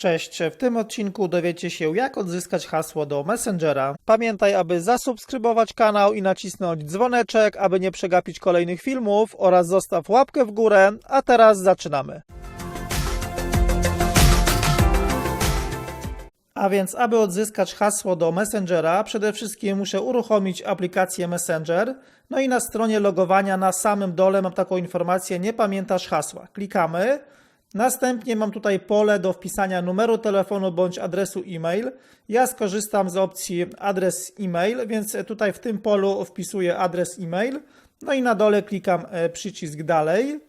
Cześć, w tym odcinku dowiecie się jak odzyskać hasło do Messengera. Pamiętaj, aby zasubskrybować kanał i nacisnąć dzwoneczek, aby nie przegapić kolejnych filmów oraz zostaw łapkę w górę, a teraz zaczynamy. A więc, aby odzyskać hasło do Messengera, przede wszystkim muszę uruchomić aplikację Messenger. No i na stronie logowania na samym dole mam taką informację, nie pamiętasz hasła. Klikamy. Następnie mam tutaj pole do wpisania numeru telefonu bądź adresu e-mail. Ja skorzystam z opcji adres e-mail, więc tutaj w tym polu wpisuję adres e-mail. No i na dole klikam e, przycisk dalej.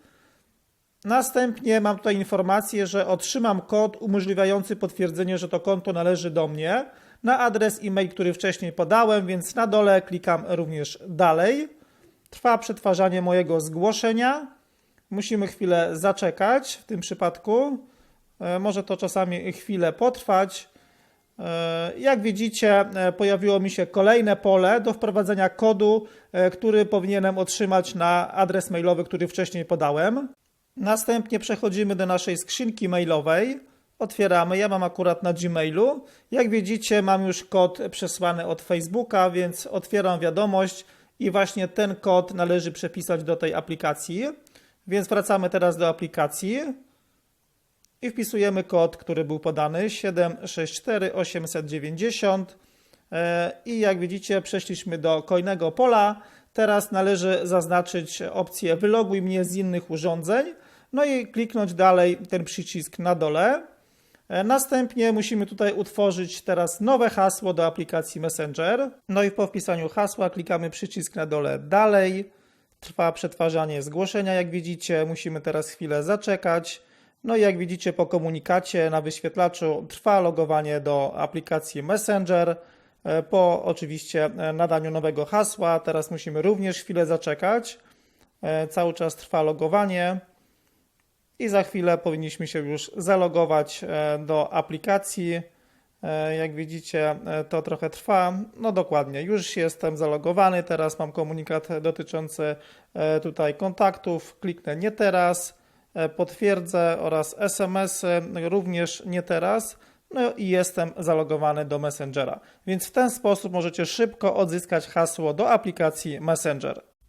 Następnie mam tutaj informację, że otrzymam kod umożliwiający potwierdzenie, że to konto należy do mnie na adres e-mail, który wcześniej podałem, więc na dole klikam również dalej. Trwa przetwarzanie mojego zgłoszenia. Musimy chwilę zaczekać w tym przypadku. E, Może to czasami chwilę potrwać. E, Jak widzicie, e, pojawiło mi się kolejne pole do wprowadzenia kodu, który powinienem otrzymać na adres mailowy, który wcześniej podałem. Następnie przechodzimy do naszej skrzynki mailowej. Otwieramy. Ja mam akurat na Gmailu. Jak widzicie, mam już kod przesłany od Facebooka, więc otwieram wiadomość i właśnie ten kod należy przepisać do tej aplikacji. Więc wracamy teraz do aplikacji i wpisujemy kod, który był podany 764890 E, i jak widzicie przeszliśmy do kolejnego pola. Teraz należy zaznaczyć opcję wyloguj mnie z innych urządzeń no i kliknąć dalej ten przycisk na dole. E, Następnie musimy tutaj utworzyć teraz nowe hasło do aplikacji Messenger. No i po wpisaniu hasła klikamy przycisk na dole dalej. Trwa przetwarzanie zgłoszenia, jak widzicie. Musimy teraz chwilę zaczekać. No i jak widzicie po komunikacie na wyświetlaczu trwa logowanie do aplikacji Messenger. E, Po oczywiście e, nadaniu nowego hasła. Teraz musimy również chwilę zaczekać. E, Cały czas trwa logowanie. I za chwilę powinniśmy się już zalogować do aplikacji. E, Jak widzicie, e, to trochę trwa. No dokładnie, już jestem zalogowany. Teraz mam komunikat dotyczący e, tutaj kontaktów. Kliknę nie teraz, potwierdzę oraz SMS-y również nie teraz. No i jestem zalogowany do Messengera. Więc w ten sposób możecie szybko odzyskać hasło do aplikacji Messenger.